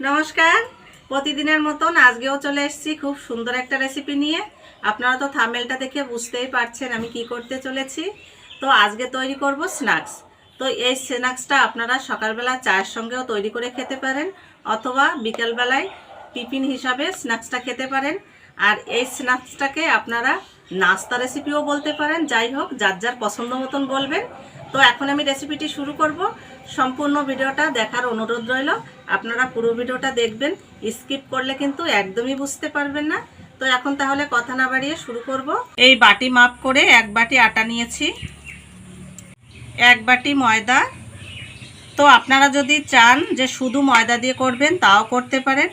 নমস্কার। প্রতিদিনের মতন আজকেও চলে এসেছি খুব সুন্দর একটা রেসিপি নিয়ে। আপনারা তো থামেলটা দেখে বুঝতেই পারছেন আমি কি করতে চলেছি। তো আজকে তৈরি করব স্ন্যাক্স তো এই স্ন্যাক্সটা আপনারা সকালবেলা চায়ের সঙ্গেও তৈরি করে খেতে পারেন অথবা বিকেলবেলায় টিফিন হিসাবে স্ন্যাক্সটা খেতে পারেন। আর এই স্ন্যাক্সটাকে আপনারা নাস্তা রেসিপিও বলতে পারেন। যাই হোক, যার যার পছন্দ মতন বলবেন। তো এখন আমি রেসিপিটি শুরু করব। সম্পূর্ণ ভিডিওটা দেখার অনুরোধ রইল। আপনারা পুরো ভিডিওটা দেখবেন, স্কিপ করলে কিন্তু একদমই বুঝতে পারবেন না। তো এখন তাহলে কথা না বাড়িয়ে শুরু করব। এই বাটি মাপ করে এক বাটি আটা নিয়েছি, এক বাটি ময়দা। তো আপনারা যদি চান যে শুধু ময়দা দিয়ে করবেন, তাও করতে পারেন,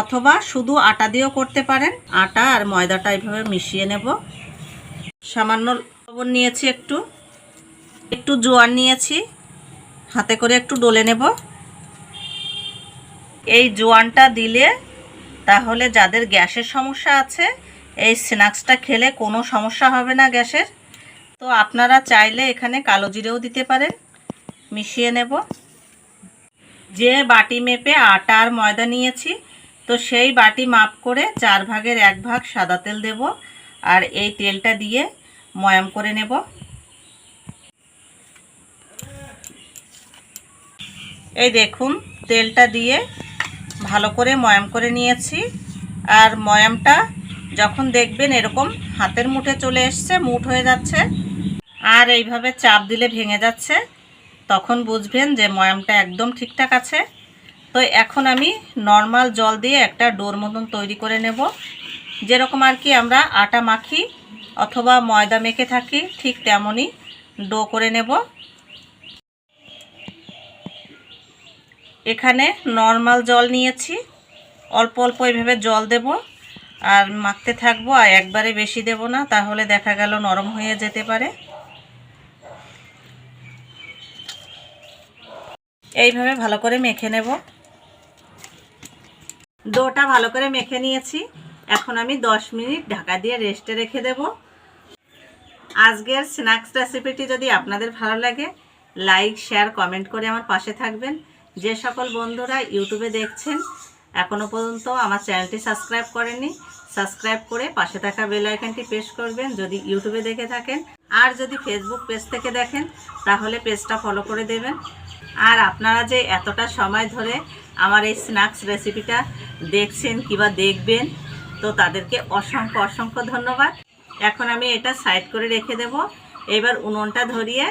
অথবা শুধু আটা দিয়েও করতে পারেন, আটা আর ময়দাটা এইভাবে মিশিয়ে নেব। সামান্য লবণ নিয়েছি একটু একটু জোয়ার নিয়েছি। হাতে করে একটু ডলে নেব। এই জোয়ানটা দিলে তাহলে যাদের গ্যাসের সমস্যা আছে, এই স্ন্যাক্সটা খেলে কোনো সমস্যা হবে না গ্যাসের। তো আপনারা চাইলে এখানে কালো জিরেও দিতে পারেন। মিশিয়ে নেব। যে বাটি মেপে আটা আর ময়দা নিয়েছি, তো সেই বাটি মাপ করে চার ভাগের এক ভাগ সাদা তেল দেব আর এই তেলটা দিয়ে ময়াম করে নেব। এই দেখুন, তেলটা দিয়ে ভালো করে ময়াম করে নিয়েছি। আর ময়ামটা যখন দেখবেন এরকম হাতের মুঠে চলে এসছে, মুঠ হয়ে যাচ্ছে, আর এইভাবে চাপ দিলে ভেঙে যাচ্ছে, তখন বুঝবেন যে ময়ামটা একদম ঠিকঠাক আছে। তো এখন আমি নর্মাল জল দিয়ে একটা ডোর মতন তৈরি করে নেব। যেরকম আর কি আমরা আটা মাখি অথবা ময়দা মেখে থাকি, ঠিক তেমনই ডো করে নেব। এখানে নর্মাল জল নিয়েছি। অল্প অল্প এইভাবে জল দেব। আর মাখতে থাকব, আর একবারে বেশি দেব না, তাহলে দেখা গেল নরম হয়ে যেতে পারে। এইভাবে ভালো করে মেখে নেব। ডোটা ভালো করে মেখে নিয়েছি। এখন আমি 10 মিনিট ঢাকা দিয়ে রেস্টে রেখে দেব। আজকের স্ন্যাক্স রেসিপিটি যদি আপনাদের ভালো লাগে, লাইক, শেয়ার, কমেন্ট করে আমার পাশে থাকবেন। যে সকল বন্ধুরা ইউটিউবে দেখছেন এখনও পর্যন্ত আমার চ্যানেলটি সাবস্ক্রাইব করেননি, সাবস্ক্রাইব করে পাশে থাকা বেল আইকনটি প্রেস করবেন যদি ইউটিউবে দেখে থাকেন। আর যদি ফেসবুক পেজ থেকে দেখেন, তাহলে পেজটা ফলো করে দেবেন। আর আপনারা যে এতটা সময় ধরে আমার এই স্ন্যাক্স রেসিপিটা দেখছেন কিবা দেখবেন, তো তাদেরকে অসংখ্য অসংখ্য ধন্যবাদ। এখন আমি এটা সাইড করে রেখে দেব। এবার উনুনটা ধরিয়ে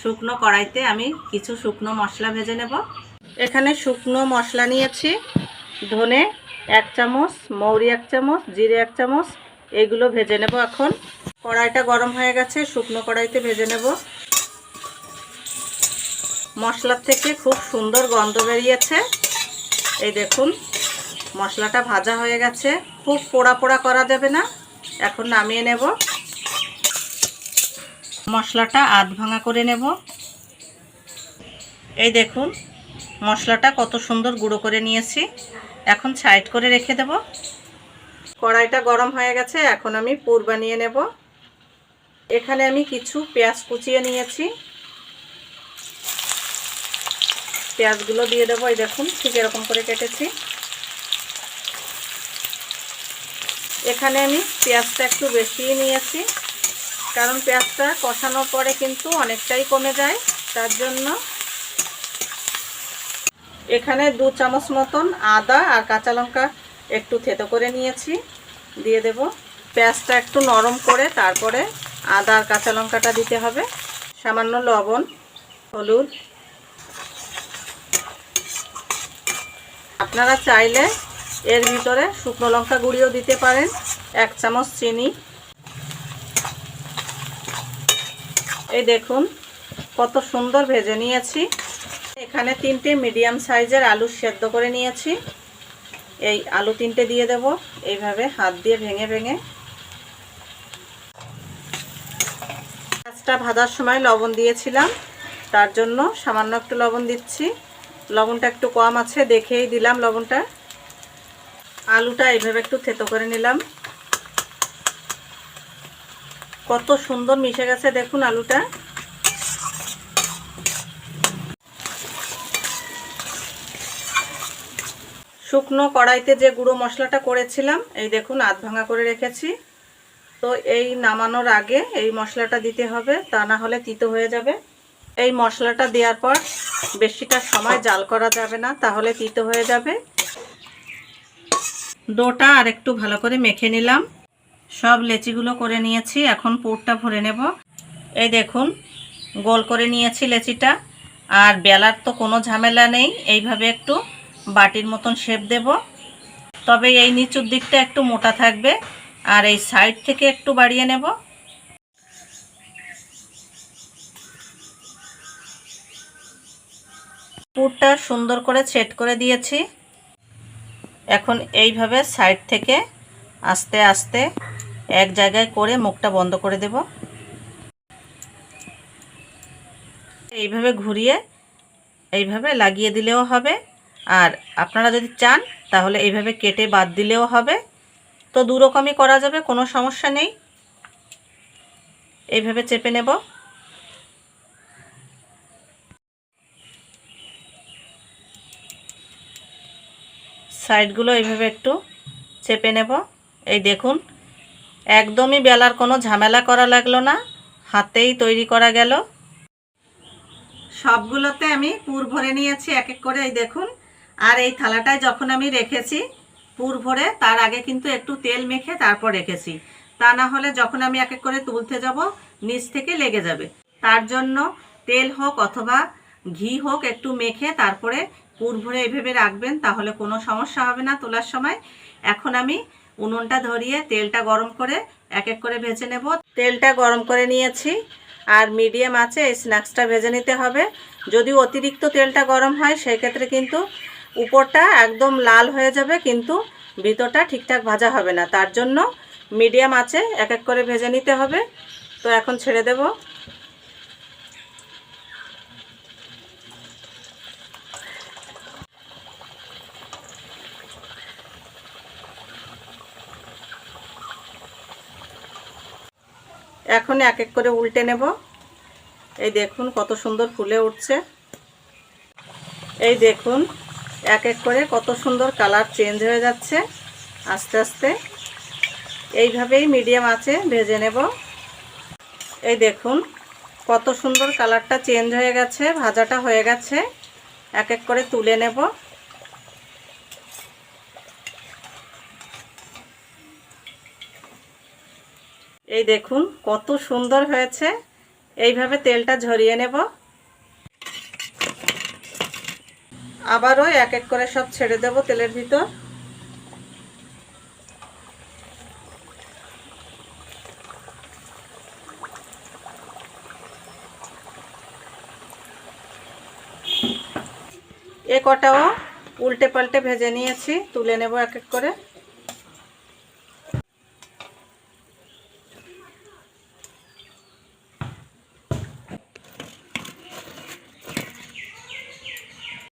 শুকনো কড়াইতে আমি কিছু শুকনো মশলা ভেজে নেব। এখানে শুকনো মশলা নিয়েছি, ধনে এক চামচ, মৌরি এক চামচ, জিরে এক চামচ, এগুলো ভেজে নেব এখন। কড়াইটা গরম হয়ে গেছে, শুকনো কড়াইতে ভেজে নেব। মশলার থেকে খুব সুন্দর গন্ধ বেরিয়েছে। এই দেখুন, মশলাটা ভাজা হয়ে গেছে। খুব পোড়া পোড়া করা যাবে না, এখন নামিয়ে নেব। মশলাটা আধ ভাঙা করে নেব। এই দেখুন মশলাটা কত সুন্দর গুঁড়ো করে নিয়েছি। এখন সাইড করে রেখে দেব। কড়াইটা গরম হয়ে গেছে, এখন আমি পুর বানিয়ে নেব। এখানে আমি কিছু পেঁয়াজ কুচিয়ে নিয়েছি। পেঁয়াজগুলো দিয়ে দেবো, এই দেখুন ঠিক এরকম করে কেটেছি। এখানে আমি পেঁয়াজটা একটু বেশি নিয়েছি, কারণ পেঁয়াজটা কষানোর পরে কিন্তু অনেকটাই কমে যায়, তার জন্য এখানে দু চামচ মতন আদা আর কাঁচা লঙ্কা একটু থেতো করে নিয়েছি। দিয়ে দেব। পেঁয়াজটা একটু নরম করে তারপরে আদা আর কাঁচা লঙ্কাটা দিতে হবে। সামান্য লবণ, হলুদ। আপনারা চাইলে এর ভিতরে শুকনো লঙ্কা গুঁড়িও দিতে পারেন। এক চামচ চিনি। এই দেখুন, কত সুন্দর ভেজে নিয়েছি। এখানে তিনটে মিডিয়াম সাইজের আলু সেদ্ধ করে নিয়েছি। এই আলু তিনটে দিয়ে দেব। এইভাবে হাত দিয়ে ভেঙে ভেঙে। মাছটা ভাজার সময় লবণ দিয়েছিলাম। তার জন্য সামান্য একটু লবণ দিচ্ছি। লবণটা একটু কম আছে, দেখেই দিলাম লবণটা। আলুটা এইভাবে একটু থেতো করে নিলাম। কত সুন্দর মিশে গেছে দেখুন আলুটা। শুকনো কড়াইতে যে গুঁড়ো মশলাটা করেছিলাম, এই দেখুন আধ ভাঙা করে রেখেছি। তো এই নামানোর আগে এই মশলাটা দিতে হবে, তা না হলে তিতো হয়ে যাবে। এই মশলাটা দেওয়ার পর বেশিটা সময় জাল করা যাবে না, তাহলে তিতো হয়ে যাবে। ডোটা আর একটু ভালো করে মেখে নিলাম। সব লেচিগুলো করে নিয়েছি, এখন পুরটা ভরে নেব। এই দেখুন, গোল করে নিয়েছি লেচিটা। আর বেলার তো কোনো ঝামেলা নেই, এইভাবে একটু বাটির মতন শেপ দেব। তবে এই নিচুর দিকটা একটু মোটা থাকবে আর এই সাইড থেকে একটু বাড়িয়ে নেব। পুরটা সুন্দর করে সেট করে দিয়েছি। এখন এইভাবে সাইড থেকে আস্তে আস্তে এক জায়গায় করে মুখটা বন্ধ করে দেব। এইভাবে ঘুরিয়ে এইভাবে লাগিয়ে দিলেও হবে। আর আপনারা যদি চান, তাহলে এইভাবে কেটে বাদ দিলেও হবে। তো দু রকমই করা যাবে, কোনো সমস্যা নেই। এইভাবে চেপে নেব। সাইডগুলো এইভাবে একটু চেপে নেব। এই দেখুন, একদমই বেলার কোনো ঝামেলা করা লাগল না, হাতেই তৈরি করা গেল। সবগুলোতে আমি পুর ভরে নিয়েছি এক এক করে, এই দেখুন। আর এই থালাটায় যখন আমি রেখেছি পুর ভরে, তার আগে কিন্তু একটু তেল মেখে তারপর রেখেছি। তা না হলে যখন আমি এক এক করে তুলতে যাব, নিচ থেকে লেগে যাবে। তার জন্য তেল হোক অথবা ঘি হোক একটু মেখে তারপরে পুর ভরে এইভাবে রাখবেন, তাহলে কোনো সমস্যা হবে না তোলার সময়। এখন আমি উনুনটা ধরিয়ে তেলটা গরম করে এক এক করে ভেজে নেব। তেলটা গরম করে নিয়েছি আর মিডিয়াম আছে এই স্ন্যাক্সটা ভেজে নিতে হবে। যদি অতিরিক্ত তেলটা গরম হয় সেই ক্ষেত্রে কিন্তু উপরটা একদম লাল হয়ে যাবে, কিন্তু ভিতরটা ঠিকঠাক ভাজা হবে না। তার জন্য মিডিয়াম আছে, এক এক করে ভেজে নিতে হবে। তো এখন ছেড়ে দেব। এখন এক এক করে উল্টে নেব। এই দেখুন কত সুন্দর ফুলে উঠছে। এই দেখুন এক এক করে কত সুন্দর কালার চেঞ্জ হয়ে যাচ্ছে। আস্তে আস্তে এইভাবেই মিডিয়াম আছে, ভেজে নেব। এই দেখুন, কত সুন্দর কালারটা চেঞ্জ হয়ে গেছে, ভাজাটা হয়ে গেছে। এক এক করে তুলে নেব। এই দেখুন, কত সুন্দর হয়েছে। এইভাবে তেলটা ঝরিয়ে নেব। আবারও এক এক করে সব ছেড়ে দেব তেলের ভিতর। এ কটাও উল্টে পাল্টে ভেজে নিয়েছি, তুলে নেব এক এক করে।